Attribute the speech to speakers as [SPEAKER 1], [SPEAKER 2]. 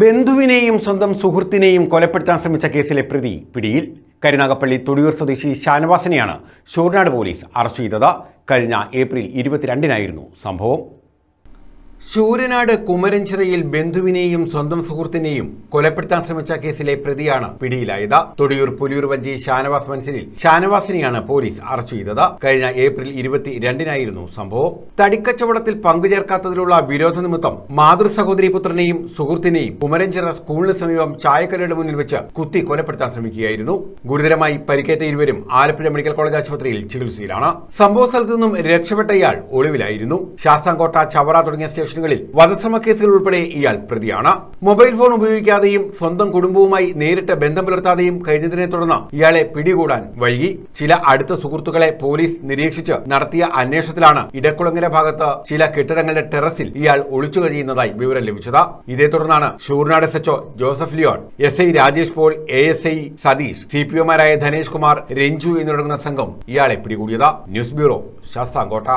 [SPEAKER 1] ബന്ധുവിനെയും സ്വന്തം സുഹൃത്തിനെയും കൊലപ്പെടുത്താൻ ശ്രമിച്ച കേസിലെ പ്രതി പിടിയിൽ. കരുനാഗപ്പള്ളി തൊടിയൂർ സ്വദേശി ഷാനവാസിനെയാണ് ഷൂർനാട് പോലീസ് അറസ്റ്റ് ചെയ്തത്. കഴിഞ്ഞ ഏപ്രിൽ ഇരുപത്തിരണ്ടിനായിരുന്നു സംഭവം. ശൂരനാട് കുമരഞ്ചിറയിൽ ബന്ധുവിനെയും സ്വന്തം സുഹൃത്തിനെയും കൊലപ്പെടുത്താൻ ശ്രമിച്ച കേസിലെ പ്രതിയാണ് പിടിയിലായത്. തൊടിയൂർ പുലിയൂർ വഞ്ചി ഷാനവാസ് മനസ്സിലിൽ ഷാനവാസിനെയാണ് പോലീസ് അറസ്റ്റ് ചെയ്തത്. കഴിഞ്ഞ ഏപ്രിൽ ഇരുപത്തിരണ്ടിനായിരുന്നു സംഭവം. തടിക്കച്ചവടത്തിൽ പങ്കുചേർക്കാത്തതിലുള്ള വിരോധ നിമിത്തം മാതൃ സഹോദരി പുത്രനെയും സുഹൃത്തിനെയും കുമരഞ്ചിറ സ്കൂളിന് സമീപം ചായക്കരയുടെ മുന്നിൽ വെച്ച് കുത്തി കൊലപ്പെടുത്താൻ ശ്രമിക്കുകയായിരുന്നു. ഗുരുതരമായി പരിക്കേറ്റ ഇരുവരും ആലപ്പുഴ മെഡിക്കൽ കോളേജ് ആശുപത്രിയിൽ ചികിത്സയിലാണ്. സംഭവ സ്ഥലത്തു നിന്നും രക്ഷപ്പെട്ട ഇയാൾ ഒളിവിലായിരുന്നു. ശാസ്താംകോട്ട ചവറ തുടങ്ങിയ സ്റ്റേഷനുകളിൽ വധശ്രമ കേസുകൾ ഉൾപ്പെടെ ഇയാൾ പ്രതിയാണ്. മൊബൈൽ ഫോൺ ഉപയോഗിക്കാതെയും സ്വന്തം കുടുംബവുമായി നേരിട്ട് ബന്ധം പുലർത്താതെയും കഴിഞ്ഞതിനെ തുടർന്ന് ഇയാളെ പിടികൂടാൻ വൈകി. ചില അടുത്ത സുഹൃത്തുക്കളെ പോലീസ് നിരീക്ഷിച്ച് നടത്തിയ അന്വേഷണത്തിലാണ് ഇടക്കുളങ്ങര ഭാഗത്ത് ചില കെട്ടിടങ്ങളുടെ ടെറസിൽ ഇയാൾ ഒളിച്ചു കഴിയുന്നതായി വിവരം ലഭിച്ചത്. ഇതേ തുടർന്നാണ് Shoornad S HO Joseph Leon S I Rajesh Paul A S I Satheesh C P ഒമാരായ Dhanesh Kumar Ranju എന്നിവരടങ്ങുന്ന സംഘം ഇയാളെ പിടികൂടിയത്. News bureau Sasthamcotta.